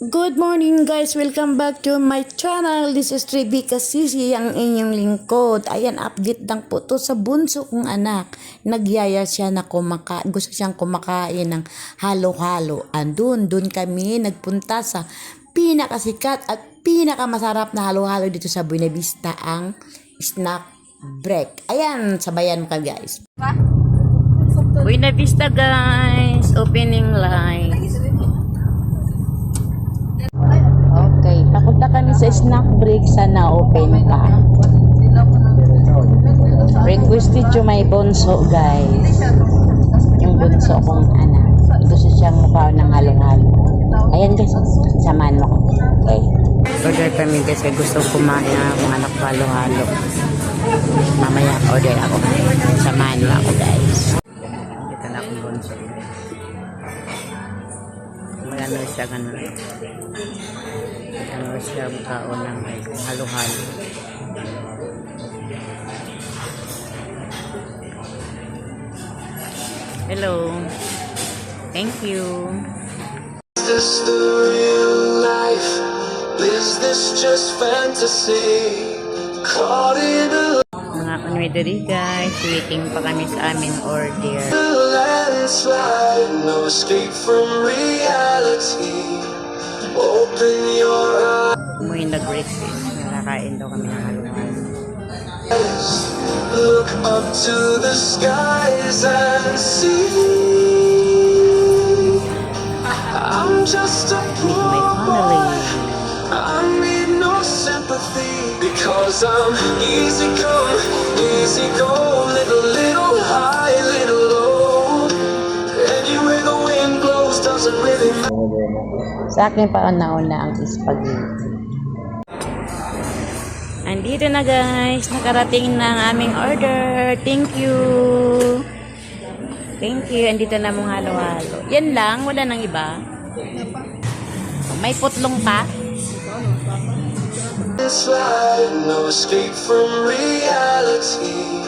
Good morning guys! Welcome back to my channel. This is Rebecca Sisi, ang inyong lingkod. Ayan, update lang po to sa bunso kong anak. Nagyaya siya na kumaka gusto siyang kumakain ng halo-halo. Andun, dun kami nagpunta sa pinakasikat at pinakamasarap na halo-halo dito sa Buena Vista, ang Snack Break. Ayan, sabayan ka guys. Buena Vista guys! Opening line. Papunta kami sa snack break sa na-open pa. Requested to my bunso, guys. Yung bunso kong anak. Gusto siyang mukha ng halo-halo. Ayan guys, samahan mo ko. Okay. Order kami guys, kaya gusto kumain ng akong anak halo-halo. Mamaya order ako. Samahan mo ako guys. Ito na akong bunso. Magano siya ganun. Ano siya kaon ng halo-halo. Hello. Thank you. Is this the real life? Is this just fantasy? Caught in a Mga unwederi guys, waiting pa kami sa aming order. landslide, no escape from reality. Open your Umuwi nag-request. Nakakain daw kami ng eyes, look up to the skies and see. I'm just a poor boy. I need no sympathy because I'm easy come, easy go, little little high, little low. Anywhere the wind blows doesn't really matter. Sa akin pa nauna ang spaghetti. Andito na guys, nakarating na ang aming order. Thank you. Thank you. Andito na mong halo-halo. Yan lang, wala nang iba. May putlong pa. Slide, no escape from reality.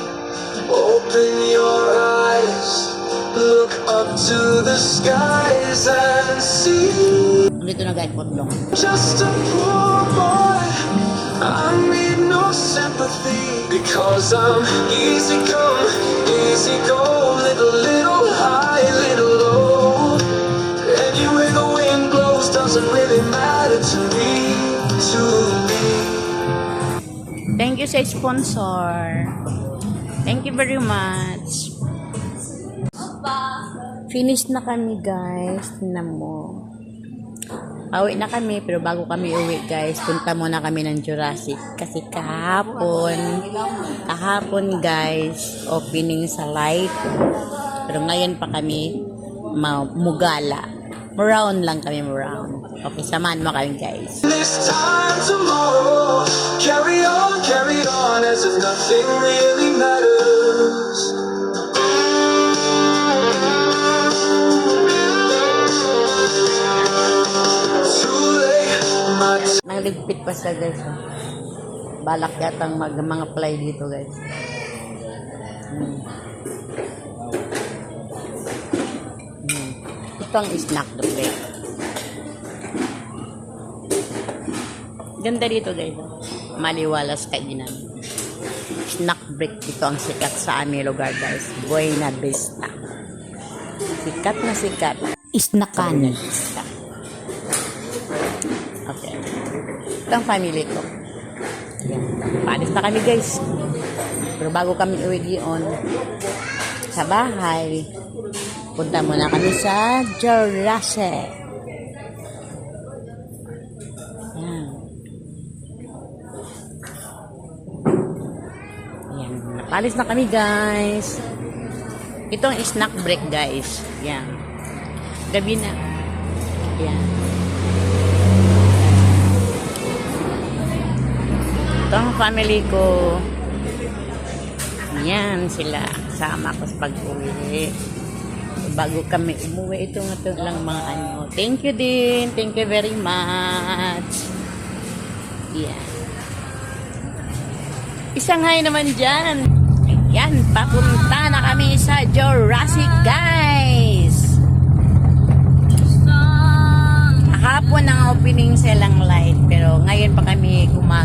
Open your eyes, look up to the skies and see. Andito na guys, putlong. Just a poor boy. I need no sympathy because I'm easy come, easy go, little little high, little low. Anywhere the wind blows doesn't really matter to me, to me. Thank you sa sponsor. Thank you very much. Finish na kami guys. Tingnan mo. Pauwi na kami, pero bago kami uwi guys, punta muna kami ng Jurassic. Kasi kahapon, kahapon guys, opening sa light. Pero ngayon pa kami mugala. Maround lang kami, maround. Okay, samahan mo kami guys. This time tomorrow, carry on, carry on as if nothing really matters. My Nangligpit pa siya guys. oh. Balak yatang mag mga fly dito guys. Hmm. Hmm. Ito ang snack the plate. Ganda dito guys. oh. Maliwalas kainan. Snack break ito ang sikat sa aming lugar guys. Buena Vista. Sikat na sikat. Isnakan. Okay. Ito ang family ko. Paalis na kami guys. Pero bago kami uwi diyon sa bahay, punta muna kami sa Jurassic. Yan. Yan. Paalis na kami guys. Ito ang snack break guys. Yan. Gabi na. Yan. Ito ang family ko. Yan sila. Sama ko sa pag-uwi. Bago kami umuwi, ito nga ito lang mga ano. Thank you din. Thank you very much. Yan. Isang hi naman dyan. Ayan, papunta na kami sa Jurassic, guys. Kahapon ang opening silang light, pero ngayon pa kami gumagala.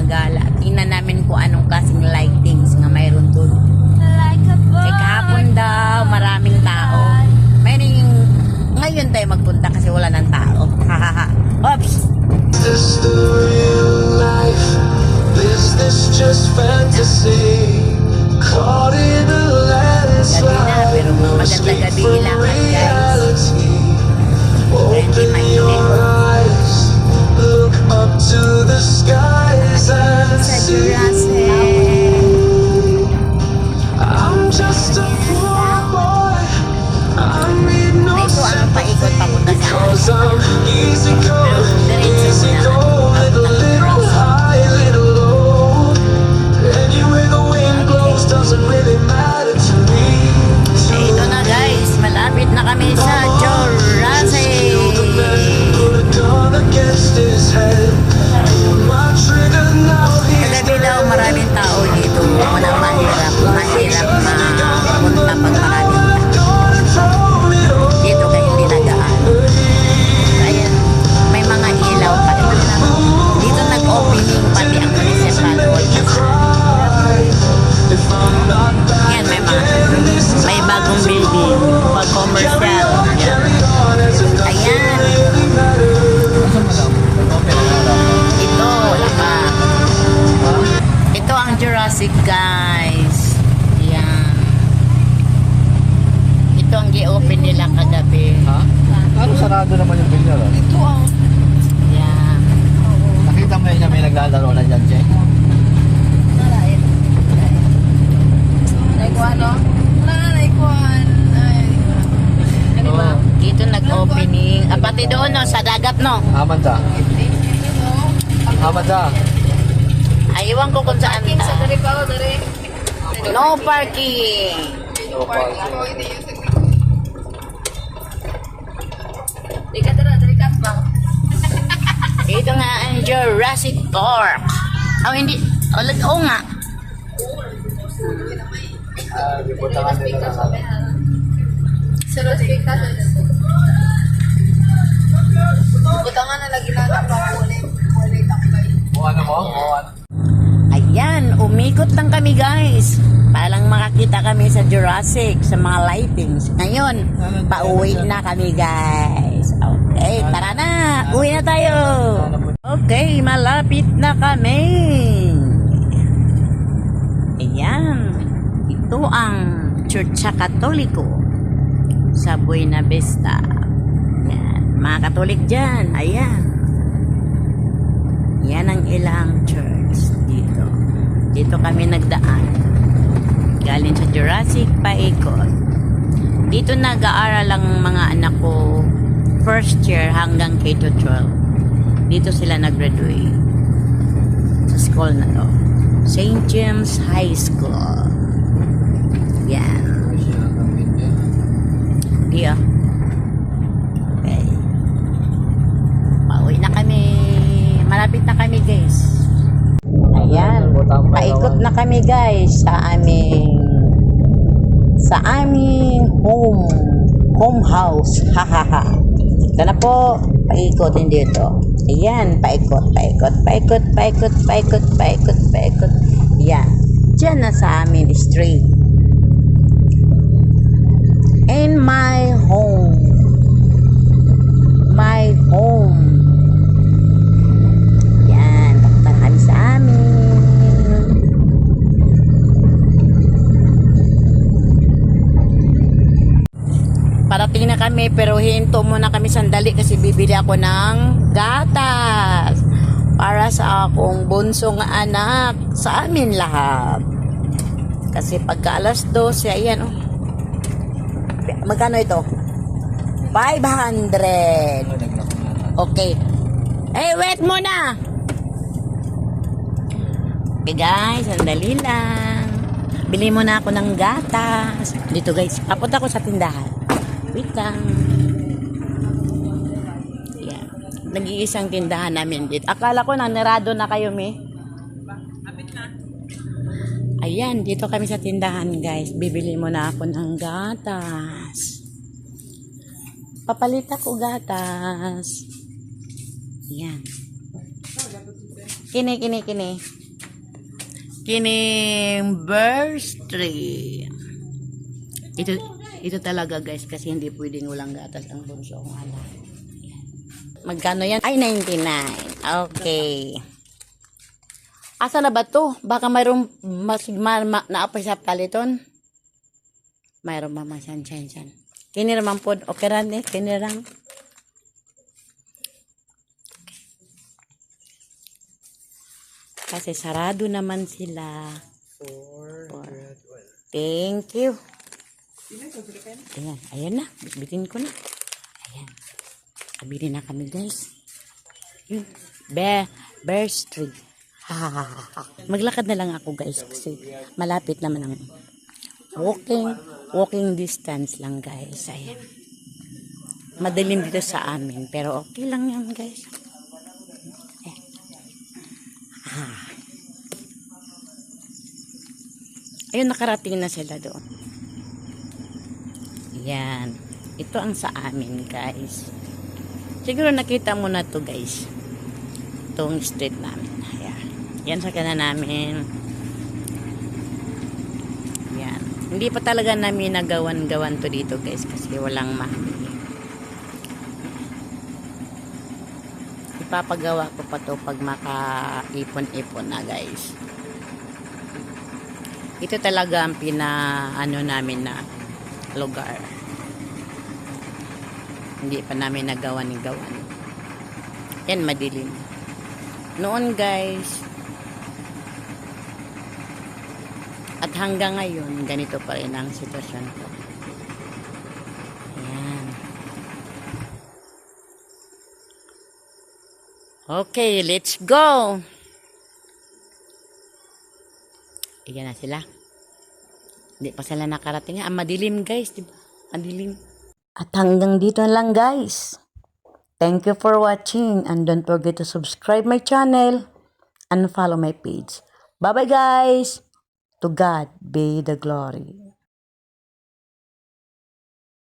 Ano sarado naman yung bilyar? ah? Yan. Nakita mo yun na may naglalaro na dyan, Che? Oh, dito nag-opening. Ah, pati doon, no, sa dagat, no? Aman sa? Aman sa? Ay, iwan ko kung saan. No parking. Park. Ito nga ang Jurassic Park. Oh, hindi. Oh, lag- oo nga. Butangan na lagi na napakuli. Wala takbay. O ano mo? Ayan, umikot lang kami guys. Para lang makakita kami sa Jurassic, sa mga lightings. Ngayon, pauwi na kami guys. Okay, tara na. Uwi na tayo. Okay, malapit na kami. Ayan, ito ang Church Katoliko sa Buena Vista. Ayan, mga Katolik dyan. Ayan. Yan ang ilang church dito. Dito kami nagdaan. Galing sa Jurassic paikot. Dito nag-aaral ang mga anak ko first year hanggang K to 12. Dito sila nag-graduate. Sa school na to. St. James High School. Yan. Di ah. Okay. Pauwi na kami. Malapit na kami guys. Ayan. Paikot na kami guys sa aming sa aming home home house. Hahaha. Ito na po. Paikotin dito. Ayan. Paikot, paikot, paikot, paikot, paikot, paikot, paikot. Yan. Diyan na sa amin street. In my home. Muna kami sandali kasi bibili ako ng gatas para sa akong bunsong anak sa amin lahat. Kasi pagka alas 12, ayan oh. Magkano ito? 500. Okay. Hey, wait muna! Okay guys, sandali lang. Bili muna ako ng gatas. Dito guys, papunta ko sa tindahan. Wait lang. Nag-iisang tindahan namin dito. Akala ko na narado na kayo, me. Ayan, dito kami sa tindahan guys. Bibili muna ako ng gatas. Papalit ako gatas. Yan. Kini, kini, kini. Burst tree. Ito, ito talaga guys kasi hindi pwedeng walang gatas ang bunso kong anak. Yan. Magkano yan? Ay, 99. Okay. Asa na ba to? Baka mayroong mas ma, ma, naapay sa paliton. Mayroong mama siyan, siyan, siyan. Kini naman po, okay ran eh, kini lang. Kasi sarado naman sila. Four. Thank you. Ayan, ayan na. Bitbitin ko na. Ayan. Kabili na kami guys. Yun. Bear, Street. Maglakad na lang ako guys kasi malapit naman ang walking walking distance lang guys. Ayan. Madilim dito sa amin pero okay lang yan guys. Ayan. Ayun, nakarating na sila doon. Yan. Ito ang sa amin, guys. Siguro nakita mo na to guys. Itong street namin. Ayan. Yan sa kanan namin. Yan. Hindi pa talaga namin nagawan-gawan to dito, guys. Kasi walang mahali. Ipapagawa ko pa to pag makaipon-ipon na, guys. Ito talaga ang pina, ano namin na lugar. Hindi pa namin nagawa ni gawan. Yan, madilim. Noon guys, at hanggang ngayon, ganito pa rin ang sitwasyon ko. Yan. Okay, let's go! Iyan na sila. Hindi pa sila nakarating. Ang madilim guys, di ba? Madilim. At hanggang dito na lang guys. Thank you for watching and don't forget to subscribe my channel and follow my page. Bye bye guys. To God be the glory.